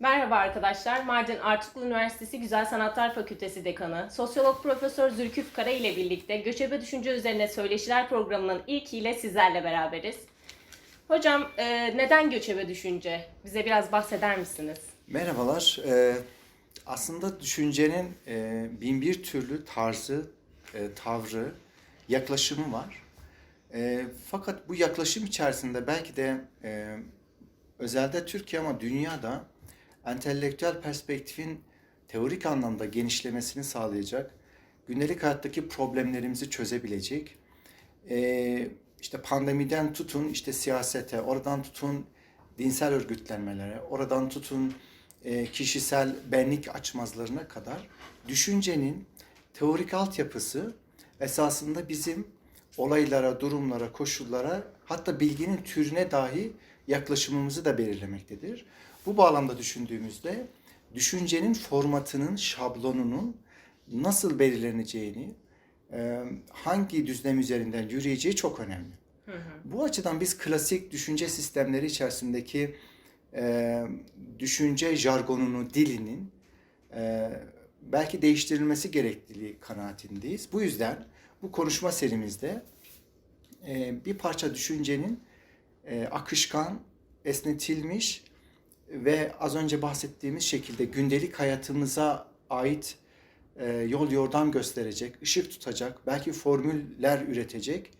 Merhaba arkadaşlar. Mardin Artuklu Üniversitesi Güzel Sanatlar Fakültesi Dekanı, Sosyolog Profesör Zülküf Kara ile birlikte Göçebe Düşünce Üzerine Söyleşiler programının ilkiyle sizlerle beraberiz. Hocam e, neden göçebe düşünce? Bize biraz bahseder misiniz? Merhabalar. Ee, aslında düşüncenin e, bin bir türlü tarzı, e, tavrı, yaklaşımı var. E, fakat bu yaklaşım içerisinde belki de e, özelde Türkiye ama dünyada entelektüel perspektifin teorik anlamda genişlemesini sağlayacak, gündelik hayattaki problemlerimizi çözebilecek, e, işte pandemiden tutun işte siyasete, oradan tutun dinsel örgütlenmelere, oradan tutun e, kişisel benlik açmazlarına kadar düşüncenin teorik altyapısı esasında bizim olaylara, durumlara, koşullara hatta bilginin türüne dahi yaklaşımımızı da belirlemektedir. Bu bağlamda düşündüğümüzde düşüncenin formatının, şablonunun nasıl belirleneceğini, e, hangi düzlem üzerinden yürüyeceği çok önemli. Bu açıdan biz klasik düşünce sistemleri içerisindeki e, düşünce jargonunu, dilinin e, belki değiştirilmesi gerektiği kanaatindeyiz. Bu yüzden bu konuşma serimizde e, bir parça düşüncenin e, akışkan, esnetilmiş ve az önce bahsettiğimiz şekilde gündelik hayatımıza ait e, yol yordam gösterecek, ışık tutacak, belki formüller üretecek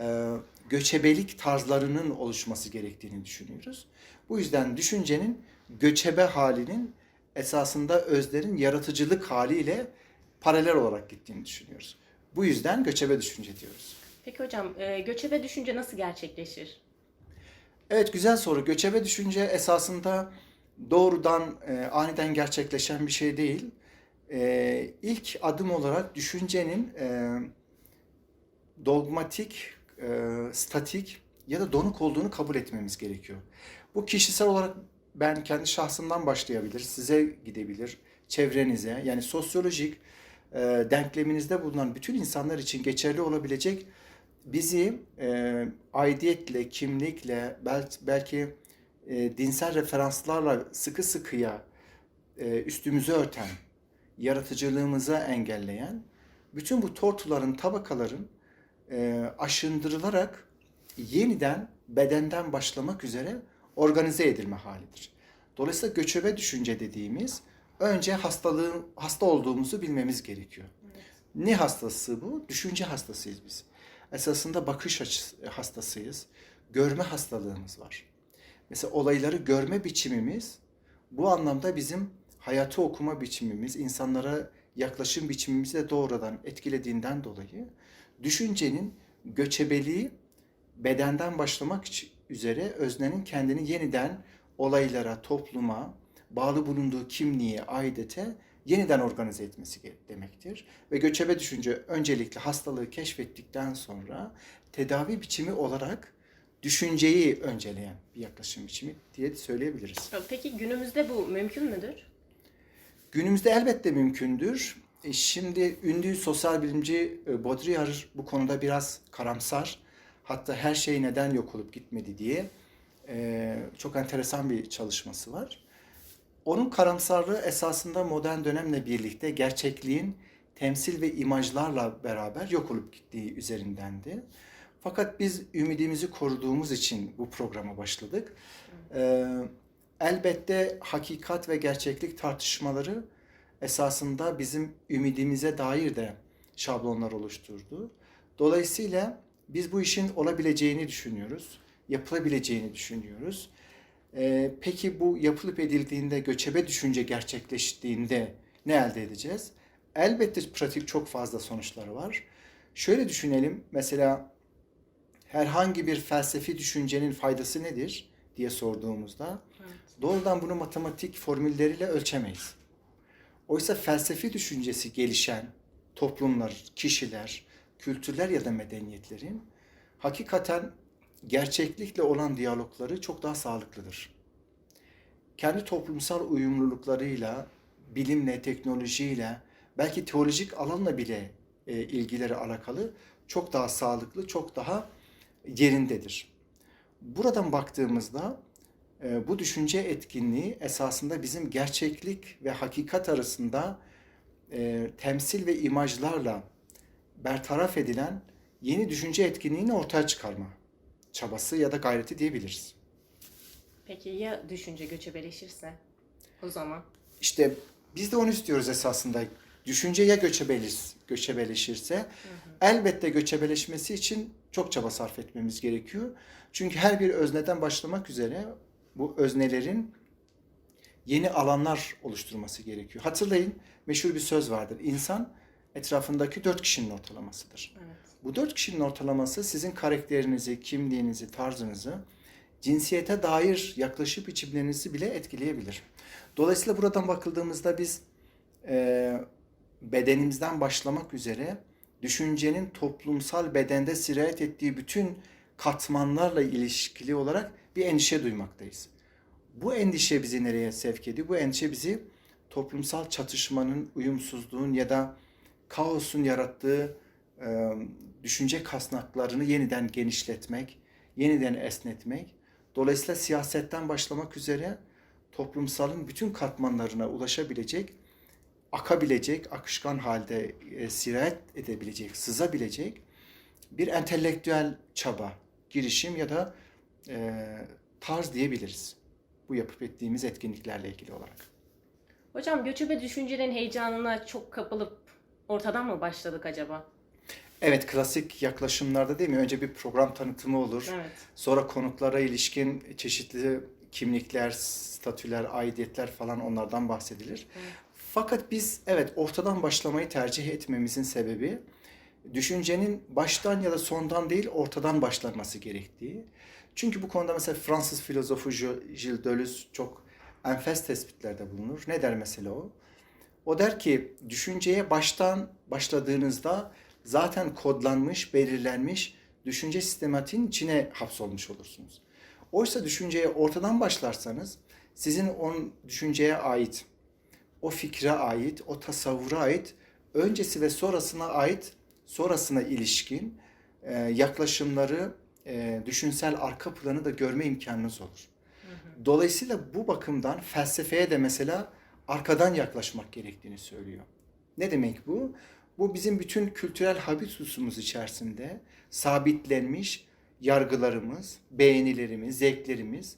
e, göçebelik tarzlarının oluşması gerektiğini düşünüyoruz. Bu yüzden düşüncenin göçebe halinin esasında özlerin yaratıcılık haliyle paralel olarak gittiğini düşünüyoruz. Bu yüzden göçebe düşünce diyoruz. Peki hocam e, göçebe düşünce nasıl gerçekleşir? Evet güzel soru. Göçebe düşünce esasında doğrudan e, aniden gerçekleşen bir şey değil. E, ilk adım olarak düşüncenin e, dogmatik, e, statik ya da donuk olduğunu kabul etmemiz gerekiyor. Bu kişisel olarak ben kendi şahsımdan başlayabilir, size gidebilir, çevrenize yani sosyolojik e, denkleminizde bulunan bütün insanlar için geçerli olabilecek bizi e, aidiyetle, kimlikle, belki, belki e, dinsel referanslarla sıkı sıkıya e, üstümüzü örten, yaratıcılığımıza engelleyen, bütün bu tortuların, tabakaların e, aşındırılarak yeniden bedenden başlamak üzere organize edilme halidir. Dolayısıyla göçebe düşünce dediğimiz önce hastalığı hasta olduğumuzu bilmemiz gerekiyor. Ne hastası bu? Düşünce hastasıyız biz. Esasında bakış açısı hastasıyız. Görme hastalığımız var. Mesela olayları görme biçimimiz bu anlamda bizim hayatı okuma biçimimiz, insanlara yaklaşım biçimimizi de doğrudan etkilediğinden dolayı düşüncenin göçebeliği bedenden başlamak üzere öznenin kendini yeniden olaylara, topluma, bağlı bulunduğu kimliğe, aidete yeniden organize etmesi demektir. Ve göçebe düşünce öncelikle hastalığı keşfettikten sonra tedavi biçimi olarak düşünceyi önceleyen bir yaklaşım biçimi diye söyleyebiliriz. Peki günümüzde bu mümkün müdür? Günümüzde elbette mümkündür. E, Şimdi ünlü sosyal bilimci e, Baudrillard bu konuda biraz karamsar. Hatta her şey neden yok olup gitmedi diye e, çok enteresan bir çalışması var. Onun karamsarlığı esasında modern dönemle birlikte gerçekliğin temsil ve imajlarla beraber yok olup gittiği üzerindendi. Fakat biz ümidimizi koruduğumuz için bu programa başladık. Ee, elbette hakikat ve gerçeklik tartışmaları esasında bizim ümidimize dair de şablonlar oluşturdu. Dolayısıyla biz bu işin olabileceğini düşünüyoruz, yapılabileceğini düşünüyoruz. Ee, peki bu yapılıp edildiğinde, göçebe düşünce gerçekleştiğinde ne elde edeceğiz? Elbette pratik çok fazla sonuçları var. Şöyle düşünelim, mesela herhangi bir felsefi düşüncenin faydası nedir diye sorduğumuzda Evet. doğrudan bunu matematik formülleriyle ölçemeyiz. Oysa felsefi düşüncesi gelişen toplumlar, kişiler, kültürler ya da medeniyetlerin hakikaten gerçeklikle olan diyalogları çok daha sağlıklıdır. Kendi toplumsal uyumluluklarıyla, bilimle, teknolojiyle, belki teolojik alanla bile e, ilgileri alakalı çok daha sağlıklı, çok daha yerindedir. Buradan baktığımızda e, bu düşünce etkinliği esasında bizim gerçeklik ve hakikat arasında e, temsil ve imajlarla bertaraf edilen yeni düşünce etkinliğini ortaya çıkarma çabası ya da gayreti diyebiliriz. Peki ya düşünce göçebeleşirse? O zaman. İşte biz de onu istiyoruz esasında. Düşünce ya göçebeliz, göçebeleşirse elbette göçebeleşmesi için çok çaba sarf etmemiz gerekiyor. Çünkü her bir özneden başlamak üzere bu öznelerin yeni alanlar oluşturması gerekiyor. Hatırlayın meşhur bir söz vardır. İnsan etrafındaki dört kişinin ortalamasıdır. Evet. Bu dört kişinin ortalaması sizin karakterinizi, kimliğinizi, tarzınızı, cinsiyete dair yaklaşım biçimlerinizi bile etkileyebilir. Dolayısıyla buradan bakıldığımızda biz e, bedenimizden başlamak üzere düşüncenin toplumsal bedende sirayet ettiği bütün katmanlarla ilişkili olarak bir endişe duymaktayız. Bu endişe bizi nereye sevk ediyor? Bu endişe bizi toplumsal çatışmanın, uyumsuzluğun ya da kaosun yarattığı düşünce kasnaklarını yeniden genişletmek, yeniden esnetmek. Dolayısıyla siyasetten başlamak üzere toplumsalın bütün katmanlarına ulaşabilecek, akabilecek, akışkan halde e, sirayet edebilecek, sızabilecek bir entelektüel çaba, girişim ya da e, tarz diyebiliriz. Bu yapıp ettiğimiz etkinliklerle ilgili olarak. Hocam göçebe düşüncenin heyecanına çok kapılıp ortadan mı başladık acaba? Evet klasik yaklaşımlarda değil mi? Önce bir program tanıtımı olur. Evet. Sonra konuklara ilişkin çeşitli kimlikler, statüler, aidiyetler falan onlardan bahsedilir. Fakat biz evet ortadan başlamayı tercih etmemizin sebebi düşüncenin baştan ya da sondan değil ortadan başlanması gerektiği. Çünkü bu konuda mesela Fransız filozofu Gilles Deleuze çok enfes tespitlerde bulunur. Ne der mesela o? O der ki düşünceye baştan başladığınızda zaten kodlanmış, belirlenmiş düşünce sistematiğinin içine hapsolmuş olursunuz. Oysa düşünceye ortadan başlarsanız sizin o düşünceye ait, o fikre ait, o tasavvura ait, öncesi ve sonrasına ait, sonrasına ilişkin e, yaklaşımları, e, düşünsel arka planı da görme imkanınız olur. Dolayısıyla bu bakımdan felsefeye de mesela arkadan yaklaşmak gerektiğini söylüyor. Ne demek bu? Bu bizim bütün kültürel habitusumuz içerisinde sabitlenmiş yargılarımız, beğenilerimiz, zevklerimiz.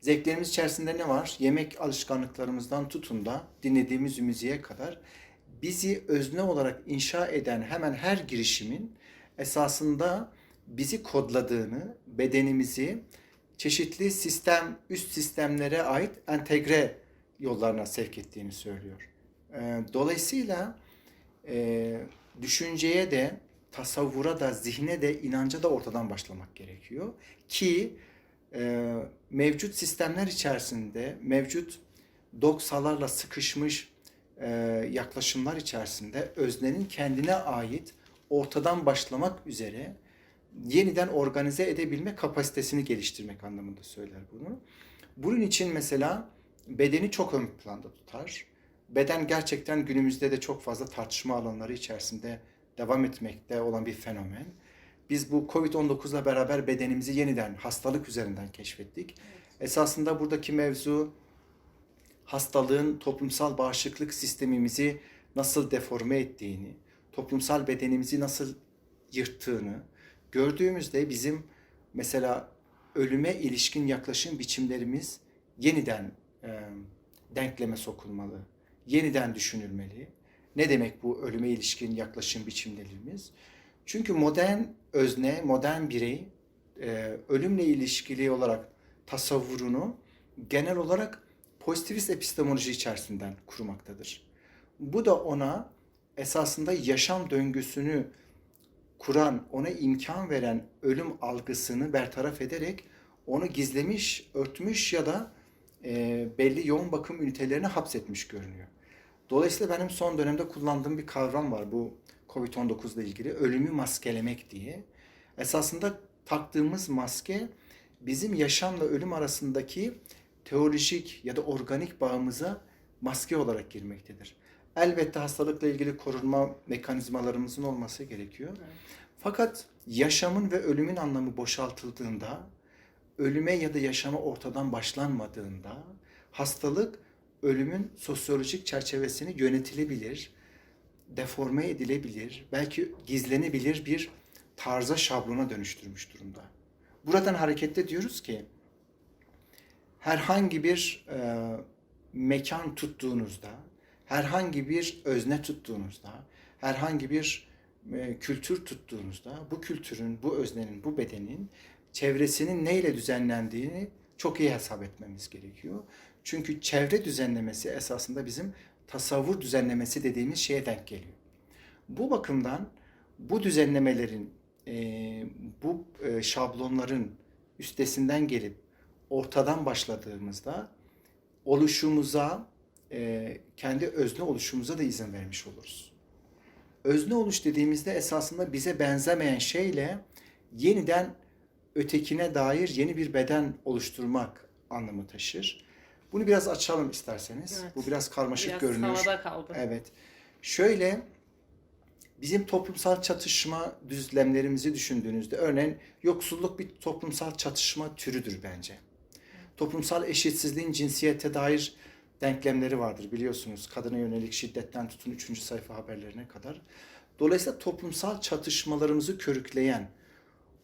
Zevklerimiz içerisinde ne var? Yemek alışkanlıklarımızdan tutun da dinlediğimiz müziğe kadar bizi özne olarak inşa eden hemen her girişimin esasında bizi kodladığını, bedenimizi çeşitli sistem, üst sistemlere ait entegre yollarına sevk ettiğini söylüyor. Ee, Dolayısıyla e, düşünceye de, tasavvura da, zihne de, inanca da ortadan başlamak gerekiyor. Ki e, mevcut sistemler içerisinde, mevcut dogsalarla sıkışmış e, yaklaşımlar içerisinde öznenin kendine ait ortadan başlamak üzere yeniden organize edebilme kapasitesini geliştirmek anlamında söyler bunu. Bunun için mesela bedeni çok ön planda tutar. Beden gerçekten günümüzde de çok fazla tartışma alanları içerisinde devam etmekte olan bir fenomen. Biz bu Covid-19 ile beraber bedenimizi yeniden hastalık üzerinden keşfettik. Esasında buradaki mevzu hastalığın toplumsal bağışıklık sistemimizi nasıl deforme ettiğini, toplumsal bedenimizi nasıl yırttığını gördüğümüzde bizim mesela ölüme ilişkin yaklaşım biçimlerimiz yeniden e, denkleme sokulmalı, yeniden düşünülmeli. Ne demek bu ölüme ilişkin yaklaşım biçimlerimiz? Çünkü modern özne, modern birey e, ölümle ilişkili olarak tasavvurunu genel olarak pozitivist epistemoloji içerisinden kurmaktadır. Bu da ona esasında yaşam döngüsünü kuran, ona imkan veren ölüm algısını bertaraf ederek onu gizlemiş, örtmüş ya da e, belli yoğun bakım ünitelerine hapsetmiş görünüyor. Dolayısıyla benim son dönemde kullandığım bir kavram var bu Covid-19 ile ilgili. Ölümü maskelemek diye. Esasında taktığımız maske bizim yaşamla ölüm arasındaki teolojik ya da organik bağımıza maske olarak girmektedir. Elbette hastalıkla ilgili korunma mekanizmalarımızın olması gerekiyor. Fakat yaşamın ve ölümün anlamı boşaltıldığında ölüme ya da yaşama ortadan başlanmadığında hastalık ölümün sosyolojik çerçevesini yönetilebilir, deforme edilebilir, belki gizlenebilir bir tarza şablona dönüştürmüş durumda. Buradan hareketle diyoruz ki herhangi bir e, mekan tuttuğunuzda, herhangi bir özne tuttuğunuzda, herhangi bir e, kültür tuttuğunuzda bu kültürün, bu öznenin, bu bedenin çevresinin neyle düzenlendiğini çok iyi hesap etmemiz gerekiyor. Çünkü çevre düzenlemesi esasında bizim tasavvur düzenlemesi dediğimiz şeye denk geliyor. Bu bakımdan bu düzenlemelerin, e, bu e, şablonların üstesinden gelip ortadan başladığımızda oluşumuza, e, kendi özne oluşumuza da izin vermiş oluruz. Özne oluş dediğimizde esasında bize benzemeyen şeyle yeniden ötekine dair yeni bir beden oluşturmak anlamı taşır. Bunu biraz açalım isterseniz. Evet. Bu biraz karmaşık Biraz görünüyor. havada kaldı. Evet. Şöyle bizim toplumsal çatışma düzlemlerimizi düşündüğünüzde örneğin yoksulluk bir toplumsal çatışma türüdür bence. Toplumsal eşitsizliğin cinsiyete dair denklemleri vardır biliyorsunuz. Kadına yönelik şiddetten tutun 3. sayfa haberlerine kadar. Dolayısıyla toplumsal çatışmalarımızı körükleyen,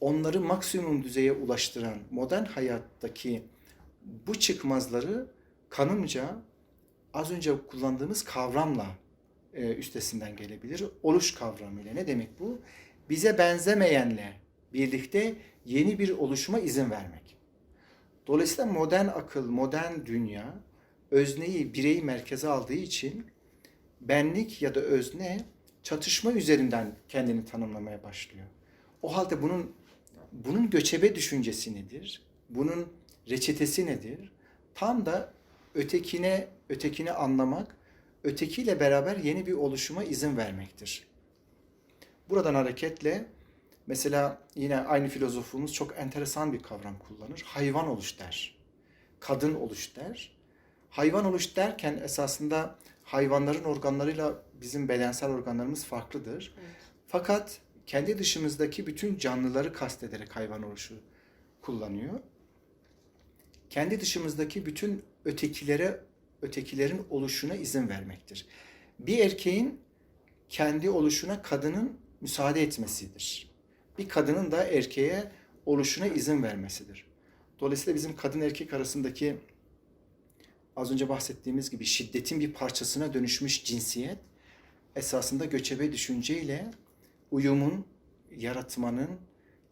onları maksimum düzeye ulaştıran modern hayattaki bu çıkmazları kanımca az önce kullandığımız kavramla e, üstesinden gelebilir. Oluş kavramıyla. Ne demek bu? Bize benzemeyenle birlikte yeni bir oluşuma izin vermek. Dolayısıyla modern akıl, modern dünya özneyi, bireyi merkeze aldığı için benlik ya da özne çatışma üzerinden kendini tanımlamaya başlıyor. O halde bunun bunun göçebe düşüncesi nedir? Bunun reçetesi nedir? Tam da ötekine ötekini anlamak, ötekiyle beraber yeni bir oluşuma izin vermektir. Buradan hareketle mesela yine aynı filozofumuz çok enteresan bir kavram kullanır. Hayvan oluş der. Kadın oluş der. Hayvan oluş derken esasında hayvanların organlarıyla bizim bedensel organlarımız farklıdır. Evet. Fakat kendi dışımızdaki bütün canlıları kastederek hayvan oluşu kullanıyor. Kendi dışımızdaki bütün ötekilere ötekilerin oluşuna izin vermektir. Bir erkeğin kendi oluşuna kadının müsaade etmesidir. Bir kadının da erkeğe oluşuna izin vermesidir. Dolayısıyla bizim kadın erkek arasındaki az önce bahsettiğimiz gibi şiddetin bir parçasına dönüşmüş cinsiyet esasında göçebe düşünceyle uyumun, yaratmanın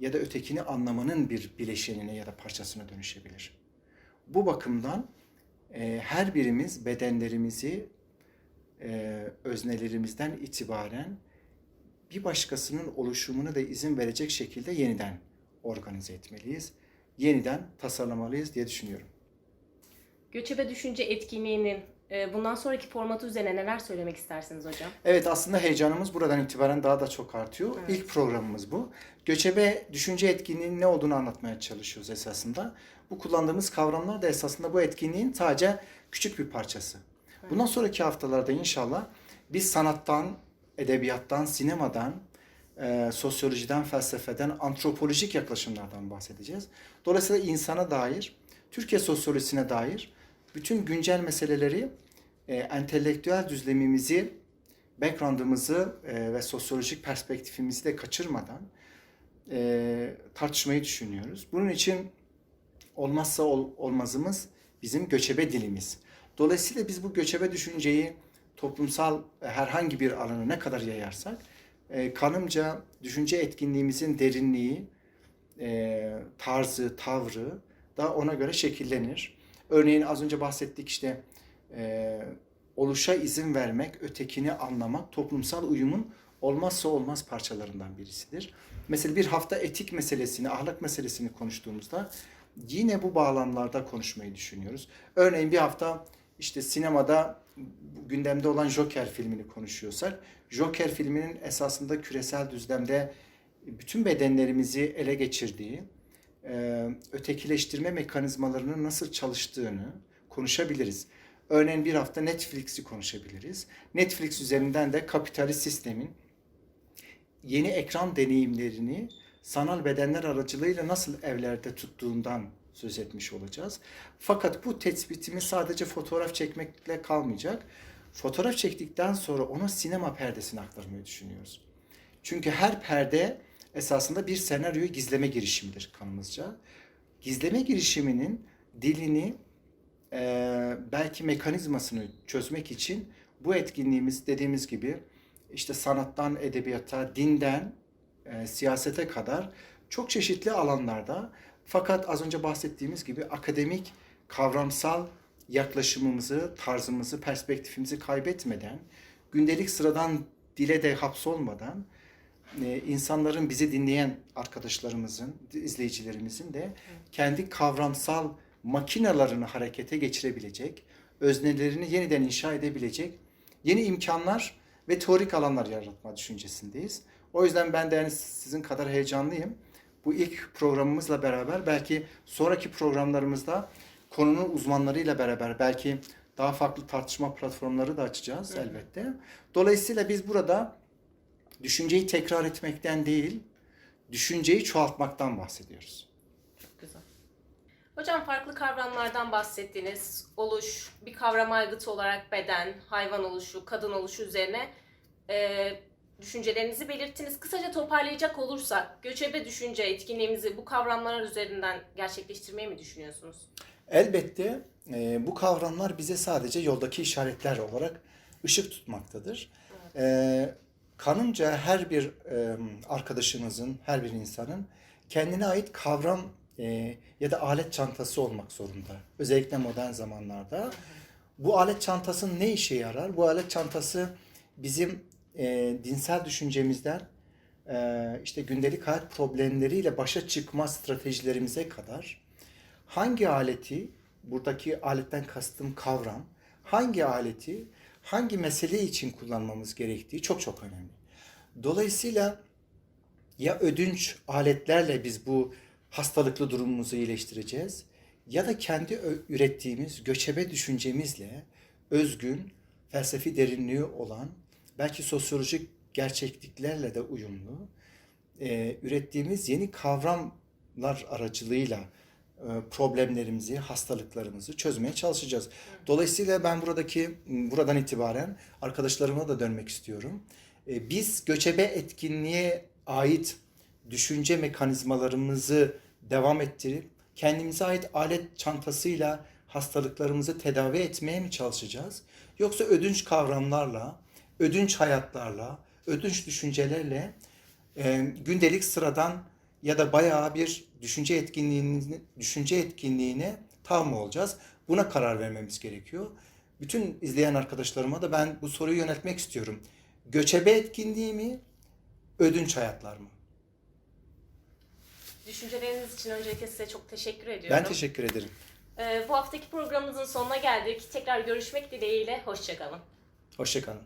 ya da ötekini anlamanın bir bileşenine ya da parçasına dönüşebilir. Bu bakımdan e, her birimiz bedenlerimizi e, öznelerimizden itibaren bir başkasının oluşumuna da izin verecek şekilde yeniden organize etmeliyiz. Yeniden tasarlamalıyız diye düşünüyorum. Göçebe düşünce etkinliğinin bundan sonraki formatı üzerine neler söylemek istersiniz hocam? Evet aslında heyecanımız buradan itibaren daha da çok artıyor. Evet. İlk programımız bu. Göçebe düşünce etkinliğinin ne olduğunu anlatmaya çalışıyoruz esasında. Bu kullandığımız kavramlar da esasında bu etkinliğin sadece küçük bir parçası. Bundan sonraki haftalarda inşallah biz sanattan, edebiyattan, sinemadan, e, sosyolojiden, felsefeden, antropolojik yaklaşımlardan bahsedeceğiz. Dolayısıyla insana dair, Türkiye sosyolojisine dair bütün güncel meseleleri e, entelektüel düzlemimizi, background'ımızı e, ve sosyolojik perspektifimizi de kaçırmadan e, tartışmayı düşünüyoruz. Bunun için olmazsa ol- olmazımız bizim göçebe dilimiz. Dolayısıyla biz bu göçebe düşünceyi toplumsal e, herhangi bir alana ne kadar yayarsak e, kanımca düşünce etkinliğimizin derinliği, e, tarzı, tavrı da ona göre şekillenir. Örneğin az önce bahsettik işte e, oluşa izin vermek, ötekini anlamak toplumsal uyumun olmazsa olmaz parçalarından birisidir. Mesela bir hafta etik meselesini, ahlak meselesini konuştuğumuzda yine bu bağlamlarda konuşmayı düşünüyoruz. Örneğin bir hafta işte sinemada gündemde olan Joker filmini konuşuyorsak, Joker filminin esasında küresel düzlemde bütün bedenlerimizi ele geçirdiği, e, ötekileştirme mekanizmalarının nasıl çalıştığını konuşabiliriz. Örneğin bir hafta Netflix'i konuşabiliriz. Netflix üzerinden de kapitalist sistemin yeni ekran deneyimlerini sanal bedenler aracılığıyla nasıl evlerde tuttuğundan söz etmiş olacağız. Fakat bu tespitimiz sadece fotoğraf çekmekle kalmayacak. Fotoğraf çektikten sonra onu sinema perdesine aktarmayı düşünüyoruz. Çünkü her perde esasında bir senaryoyu gizleme girişimidir kanımızca. Gizleme girişiminin dilini e, belki mekanizmasını çözmek için bu etkinliğimiz dediğimiz gibi işte sanattan edebiyata, dinden e, siyasete kadar çok çeşitli alanlarda fakat az önce bahsettiğimiz gibi akademik, kavramsal yaklaşımımızı, tarzımızı, perspektifimizi kaybetmeden, gündelik sıradan dile de hapsolmadan e, insanların bizi dinleyen arkadaşlarımızın, izleyicilerimizin de kendi kavramsal makinalarını harekete geçirebilecek, öznelerini yeniden inşa edebilecek yeni imkanlar ve teorik alanlar yaratma düşüncesindeyiz. O yüzden ben de yani sizin kadar heyecanlıyım. Bu ilk programımızla beraber belki sonraki programlarımızda konunun uzmanlarıyla beraber belki daha farklı tartışma platformları da açacağız elbette. Dolayısıyla biz burada düşünceyi tekrar etmekten değil, düşünceyi çoğaltmaktan bahsediyoruz. Çok güzel. Hocam farklı kavramlardan bahsettiniz. Oluş, bir kavram aygıtı olarak beden, hayvan oluşu, kadın oluşu üzerine e, düşüncelerinizi belirttiniz. Kısaca toparlayacak olursak, göçebe düşünce etkinliğimizi bu kavramlar üzerinden gerçekleştirmeyi mi düşünüyorsunuz? Elbette e, bu kavramlar bize sadece yoldaki işaretler olarak ışık tutmaktadır. E, kanımca her bir e, arkadaşımızın, her bir insanın kendine ait kavram e, ya da alet çantası olmak zorunda. Özellikle modern zamanlarda. Bu alet çantası ne işe yarar? Bu alet çantası bizim e, dinsel düşüncemizden e, işte gündelik hayat problemleriyle başa çıkma stratejilerimize kadar hangi aleti, buradaki aletten kastım kavram, hangi aleti hangi mesele için kullanmamız gerektiği çok çok önemli. Dolayısıyla ya ödünç aletlerle biz bu hastalıklı durumumuzu iyileştireceğiz ya da kendi ürettiğimiz göçebe düşüncemizle özgün, felsefi derinliği olan, belki sosyolojik gerçekliklerle de uyumlu, e, ürettiğimiz yeni kavramlar aracılığıyla problemlerimizi, hastalıklarımızı çözmeye çalışacağız. Dolayısıyla ben buradaki buradan itibaren arkadaşlarıma da dönmek istiyorum. E, Biz göçebe etkinliğe ait düşünce mekanizmalarımızı devam ettirip kendimize ait alet çantasıyla hastalıklarımızı tedavi etmeye mi çalışacağız? Yoksa ödünç kavramlarla, ödünç hayatlarla, ödünç düşüncelerle e, gündelik sıradan ya da bayağı bir düşünce etkinliğini düşünce etkinliğine tav mı olacağız? Buna karar vermemiz gerekiyor. Bütün izleyen arkadaşlarıma da ben bu soruyu yöneltmek istiyorum. Göçebe etkinliği mi, ödünç hayatlar mı? Düşünceleriniz için öncelikle size çok teşekkür ediyorum. Ben teşekkür ederim. E, bu haftaki programımızın sonuna geldik. Tekrar görüşmek dileğiyle. Hoşçakalın. Hoşçakalın.